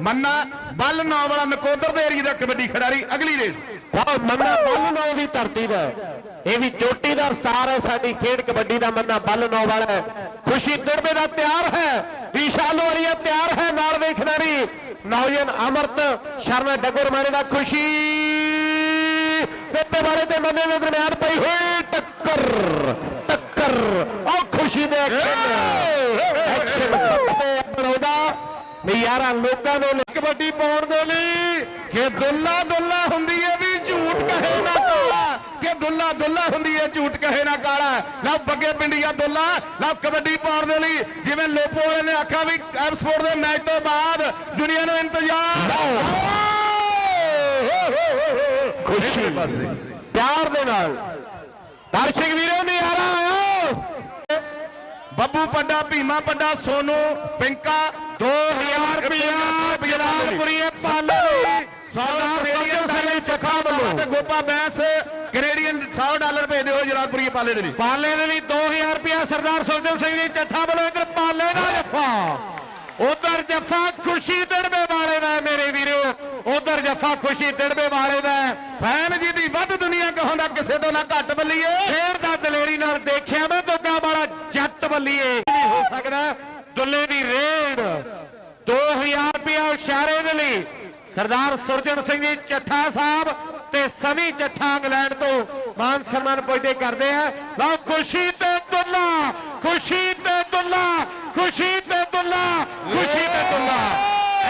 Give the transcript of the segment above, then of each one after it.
ਮੰਨਾ ਬੱਲ ਨੌ ਵਾਲਾ ਨਕੋਦਰ ਦੇ ਏਰੀਏ ਦਾ ਕਬੱਡੀ ਖਿਡਾਰੀ ਅਗਲੀ ਰੇਡ। ਵਾਹ ਮੰਨਾ ਬੱਲ ਨੌ ਦੀ ਧਰਤੀ ਦਾ ਇਹ ਵੀ ਚੋਟੀਦਾਰ ਸਟਾਰ ਹੈ ਸਾਡੀ ਖੇਡ ਕਬੱਡੀ ਦਾ ਮੰਨਾ ਬੱਲ ਨੌ ਵਾਲਾ ਖੁਸ਼ੀ ਦਿੜਬੇ ਦਾ ਤਿਆਰ ਹੈ ਵਿਸ਼ਾਲ ਲੋਰੀਆ ਤਿਆਰ ਹੈ ਨਾਲ ਦੇ ਖਿਡਾਰੀ। ਨੌਜਨ ਅਮਰਤ ਸ਼ਰਮਾ ਡੱਗਰ ਮਾਰੇ ਦਾ ਖੁਸ਼ੀ। ਦਿੱਤੇ ਵਾਲੇ ਤੇ ਮੰਨੇ ਦੇ ਦਰਮਿਆਨ ਪਈ ਹੋਈ ਟੱਕਰ ਟੱਕਰ। ਆਹ ਖੁਸ਼ੀ ਦੇ ਐਕਸ਼ਨ ਐਕਸ਼ਨ ਬਣਾਉਂਦਾ। ਨਜ਼ਾਰਾ ਲੋਕਾਂ ਨੂੰ ਕਬੱਡੀ ਪਾਉਣ ਦੇ ਲਈ ਕਿ ਦੁੱਲਾ ਦੁੱਲਾ ਹੁੰਦੀ ਏ ਵੀ ਝੂਠ ਕਹੇ ਨਾ ਕਾਲਾ। ਕਿ ਦੁੱਲਾ ਦੁੱਲਾ ਹੁੰਦੀ ਏ ਝੂਠ ਕਹੇ ਨਾ ਕਾਲਾ। ਲਓ ਬੱਗੇ ਪਿੰਡੀਆ ਦੁੱਲਾ। ਲਓ ਕਬੱਡੀ ਪਾਉਣ ਦੇ ਲਈ ਜਿਵੇਂ ਲੋਪੋ ਵਾਲੇ ਨੇ ਆਖਿਆ ਵੀ ਸਪੋਰਟ ਦੇ ਮੈਚ ਤੋਂ ਬਾਅਦ ਦੁਨੀਆ ਨੂੰ ਇੰਤਜ਼ਾਰ। ਖੁਸ਼ੀ। ਪਿਆਰ ਦੇ ਨਾਲ। ਦਰਸ਼ਕ ਵੀਰੋ ਨਜ਼ਾਰਾ ਆਇਆ ਬੱਬੂ ਪੱਡਾ ਭੀਮਾ ਪੱਡਾ ਸੋਨੂ ਪਿੰਕਾ 2000 ਰੁਪਇਆ ਜਲਾਲਪੁਰੀ ਪਾਲੇ ਸਾਡਾ ਰੇਡੀਅਨ ਥੱਲੇ ਸਖਾ ਵੱਲੋਂ। ਤੇ ਗੋਪਾ ਬੈਂਸ ਕੈਨੇਡੀਅਨ 100 ਡਾਲਰ ਭੇਜ ਦਿਓ ਜਲਾਲਪੁਰੀ ਪਾਲੇ ਦੇ ਲਈ। ਪਾਲੇ ਦੇ ਲਈ 2000 ਰੁਪਇਆ ਸਰਦਾਰ ਸੁਖਦੇਵ ਸਿੰਘ ਜੀ ਚੱਠਾ ਵੱਲੋਂ ਇਧਰ ਪਾਲੇ ਦਾ ਜੱਫਾ। ਉਧਰ ਜੱਫਾ ਖੁਸ਼ੀ ਦੜਵੇ ਵਾਲੇ ਦਾ ਮੇਰੇ ਵੀਰੋ। ਉਧਰ ਜੱਫਾ ਖੁਸ਼ੀ ਦੜਵੇ ਵਾਲੇ ਦਾ। ਫੈਨ ਜੀ ਦੀ ਵੱਧ ਦੁਨੀਆ ਕਹਾਉਂਦਾ ਕਿਸੇ ਤੋਂ ਨਾ ਘੱਟ ਬੱਲੀਏ। ਫੇਰ ਦਾ ਦਲੇਰੀ ਨਾਲ ਦੇਖਿਆ ਮੈਂ ਦੋਗਾ ਵਾਲਾ ਜੱਟ ਬੱਲੀਏ। ਨਹੀਂ ਹੋ ਸਕਦਾ। ਦੁੱਲੇ ਦੀ ਰੇਡ। 2000 ਰੁਪਇਆ ਇਸ਼ਾਰੇ ਦੇ ਲਈ ਸਰਦਾਰ ਸੁਰਜਣ ਸਿੰਘ ਜੀ ਚੱਠਾ ਸਾਹਿਬ ਤੇ ਸਵੀ ਚੱਠਾ ਇੰਗਲੈਂਡ ਤੋਂ ਮਾਨ ਸਨਮਾਨ ਪੁੱਜਦੇ ਕਰਦੇ ਆ। ਲਓ ਖੁਸ਼ੀ ਤੇ ਦੁੱਲਾ ਖੁਸ਼ੀ ਤੇ ਦੁੱਲਾ ਖੁਸ਼ੀ ਤੇ ਦੁੱਲਾ ਖੁਸ਼ੀ ਤੇ ਦੁੱਲਾ।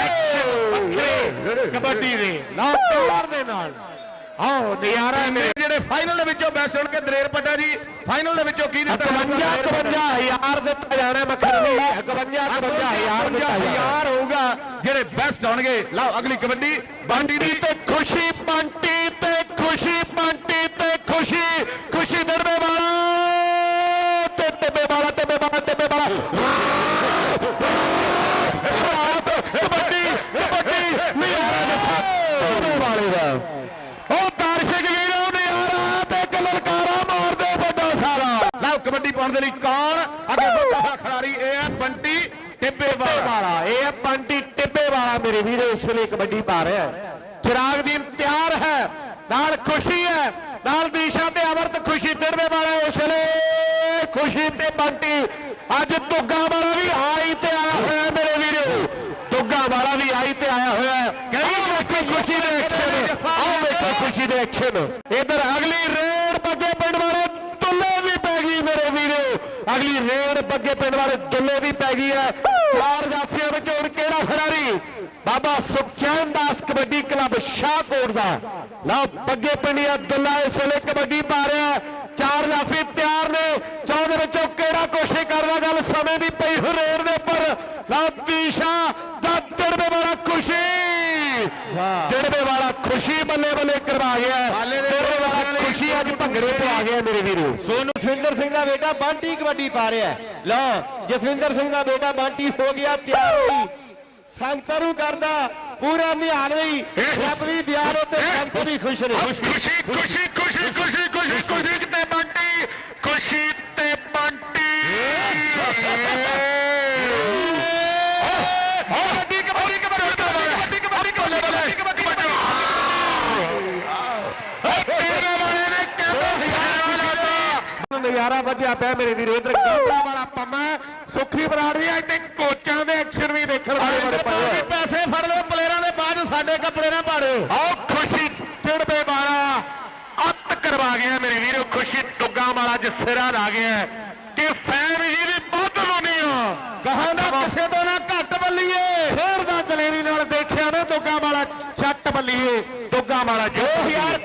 ਐਕਸ਼ਨ ਵੱਖਰੇ ਕਬੱਡੀ ਦੇ ਲਓ ਪਿਆਰ ਦੇ ਨਾਲ। ਆਓ ਨਜ਼ਾਰਾ ਹੈ ਮੇਰੇ ਜਿਹੜੇ ਫਾਈਨਲ ਦੇ ਵਿੱਚੋਂ ਬੈਸਟ ਹੋਣ ਕੇ ਦਲੇਰ ਪੱਟਾ ਜੀ। ਫਾਈਨਲ ਦੇ ਵਿੱਚੋਂ ਕੀ ਦਿੱਤਾ 51 51000 ਦਿੱਤਾ ਜਾਣਾ ਮੱਖਣ ਲਈ 51 51000 ਦਿੱਤਾ ਜਾਣਾ। ਹੋਊਗਾ ਜਿਹੜੇ ਬੈਸਟ ਹੋਣਗੇ ਲਓ ਅਗਲੀ ਕਬੱਡੀ ਬਾਂਡੀ ਦੀ। ਤੇ ਖੁਸ਼ੀ ਪੰਟੀ ਤੇ ਖੁਸ਼ੀ ਪੰਟੀ ਤੇ ਖੁਸ਼ੀ। ਖੁਸ਼ੀ ਦਰਵੇ ਵਾਲਾ ਤੇ ਟਿੱਬੇ ਵਾਲਾ ਟਿੱਬੇ ਵਾਲਾ ਟਿੱਬੇ ਵਾਲਾ। ਸਵਾਦ ਕਬੱਡੀ ਕਬੱਡੀ ਨਿਆਰਾ ਜੱਫਾ ਦਰਵੇ ਵਾਲੇ ਦਾ। ਉਹ ਦਰਸ਼ਕ ਵੀਰੋ ਨਿਆਰਾ ਤੇ ਕਲਰਕਾਰਾ ਮਾਰਦੇ ਵੱਡਾ ਸਾਰਾ। ਲਓ ਕਬੱਡੀ ਪਾਉਣ ਦੇ ਲਈ ਕੌਣ ਅੱਗੇ ਇਹ ਹੈ ਬੰਟੀ ਟਿੱਬੇ ਵਾਲਾ ਇਹ ਹੈ ਪੰਟੀ ਟਿੱਬੇ ਵਾਲਾ ਮੇਰੇ ਵੀਰੋ, ਇਸ ਵੇਲੇ ਕਬੱਡੀ ਪਾ ਰਿਹਾ ਹੈ। ਚਿਰਾਗ ਦੀਨ ਤਿਆਰ ਹੈ, ਨਾਲ ਖੁਸ਼ੀ ਹੈ, ਨਾਲ ਦੀਸ਼ਾ ਤੇ ਅਮਰਤ, ਖੁਸ਼ੀ ਟਿੱਬੇ ਵਾਲਾ ਇਸ ਵੇਲੇ ਖੁਸ਼ੀ ਤੇ ਬੰਟੀ, ਅੱਜ ਦੁੱਗਾ ਵਾਲਾ ਵੀ ਆਈ ਤੇ ਆਇਆ ਹੋਇਆ ਮੇਰੇ ਵੀਰੋ। ਦੁੱਗਾ ਵਾਲਾ ਵੀ ਆਈ ਤੇ ਆਇਆ ਹੋਇਆ ਹੈ। ਕਈ ਵੇਖੋ ਖੁਸ਼ੀ ਦੇ ਐਕਸ਼ਨ ਆਓ ਵੇਖੋ ਖੁਸ਼ੀ ਦੇ ਐਕਸ਼ਨ ਇਧਰ ਅਗਲੀ ਰੇਡ ਬੱਗੇ ਪਿੰਡ ਵਾਲੇ ਦੁੱਲੇ ਵੀ ਪੈ ਗਈ ਮੇਰੇ ਵੀਰੋ ਅਗਲੀ ਰੇਡ ਬੱਗੇ ਪਿੰਡ ਵਾਲੇ ਦੁੱਲੇ ਗਈ ਹੈ। ਚਾਰ ਜਾਫੀਆਂ ਵਿੱਚ ਹੁਣ ਕਿਹੜਾ ਖਿਡਾਰੀ? ਬਾਬਾ ਸੁਖਚੈਨ ਦਾਸ ਕਬੱਡੀ ਕਲੱਬ ਸ਼ਾਹਕੋਟ ਦਾ। ਲਓ ਬੱਗੇ ਪਿੰਡੀਆ ਦੁੱਲਾ ਇਸ ਵੇਲੇ ਕਬੱਡੀ ਪਾ ਰਿਹਾ। ਚਾਰ ਜਾਫੀ ਤਿਆਰ ਨੇ। ਚੌਂ ਦੇ ਵਿੱਚੋਂ ਕਿਹੜਾ ਕੋਸ਼ਿਸ਼ ਕਰਦਾ ਗੱਲ? ਸਮੇਂ ਦੀ ਪਈ ਹੋ ਰੇਡ ਦੇ ਉੱਪਰ। ਲਓ ਦੀਸ਼ਾ ਦਾ ਦਿੜਵੇ ਵਾਲਾ ਖੁਸ਼ੀ। ਦਿੜਵੇ ਵਾਲਾ ਖੁਸ਼ੀ ਬੱਲੇ ਬੱਲੇ ਕਰਵਾ ਗਿਆ ਦਿੜਵੇ ਵਾਲਾ ਖੁਸ਼ੀ ਅੱਜ ਭੰਗੜੇ ਪਵਾ ਗਿਆ ਮੇਰੇ ਵੀਰੋ। ਸੋਨੂ ਜਸਵਿੰਦਰ ਸਿੰਘ ਦਾ ਬੇਟਾ ਬਾਂਟੀ ਕਬੱਡੀ ਪਾ ਰਿਹਾ। ਲਓ ਜਸਵਿੰਦਰ ਸਿੰਘ ਦਾ ਬੇਟਾ ਬਾਂਟੀ ਹੋ ਗਿਆ, ਤਿਆਰ ਹੋਈ। ਸੰਗਤਾਂ ਨੂੰ ਕਰਦਾ, ਪੂਰਾ ਨਿਹਾਲ ਲਈ ਰੱਬ ਵੀ ਦਿਆਰ ਤੇ ਸੰਗਤ ਵੀ ਖੁਸ਼ ਨੇ। ਖੁਸ਼ੀ ਖੁਸ਼ੀ ਖੁਸ਼ੀ ਖੁਸ਼ੀ ਖੁਸ਼ੀ ਖੁਸ਼ੀ ਤੇ ਬੰਟੀ, ਖੁਸ਼ੀ ਤੇ ਬੰਟੀ। ਨਜ਼ਾਰਾ ਵਧਿਆ ਪਿਆ ਮੇਰੇ ਵੀਰੋ ਇਧਰ ਕਾਂਬੜਾ ਵਾਲਾ ਪੰਮਾ ਸੁਖੀ ਬਰਾੜੀ ਆ ਤੇ ਕੋਚਾਂ ਦੇ ਐਕਸ਼ਨ ਵੀ ਦੇਖਣ ਵਾਲੇ ਬੜੇ ਪਏ। ਪੈਸੇ ਫੜ ਲਓ ਪਲੇਅਰਾਂ ਦੇ ਬਾਅਦ ਸਾਡੇ ਕੱਪੜੇ ਨਾ ਪਾੜਿਓ। ਆਓ ਖੁਸ਼ੀ ਚਿੜਬੇ ਵਾਲਾ ਅੱਤ ਕਰਵਾ ਗਿਆ ਮੇਰੇ ਵੀਰੋ ਖੁਸ਼ੀ ਦੁੱਗਾ ਵਾਲਾ ਅੱਜ ਸਿਰਾ ਲਾ ਗਿਆ ਕਿ ਫੈਨ ਜੀ ਦੀ ਵੱਧ ਲੋਨੀ ਆ ਕਹਾਂਦਾ ਕਿਸੇ ਤੋਂ ਨਾ ਘੱਟ ਬੱਲੀਏ। ਫੇਰ ਦਾ ਦਲੇਰੀ ਨਾਲ ਦੇਖਿਆ ਨਾ ਦੁੱਗਾ ਵਾਲਾ ਛੱਟ ਬੱਲੀਏ ਦੁੱਗਾ ਵਾਲਾ ਜੋ ਯਾਰ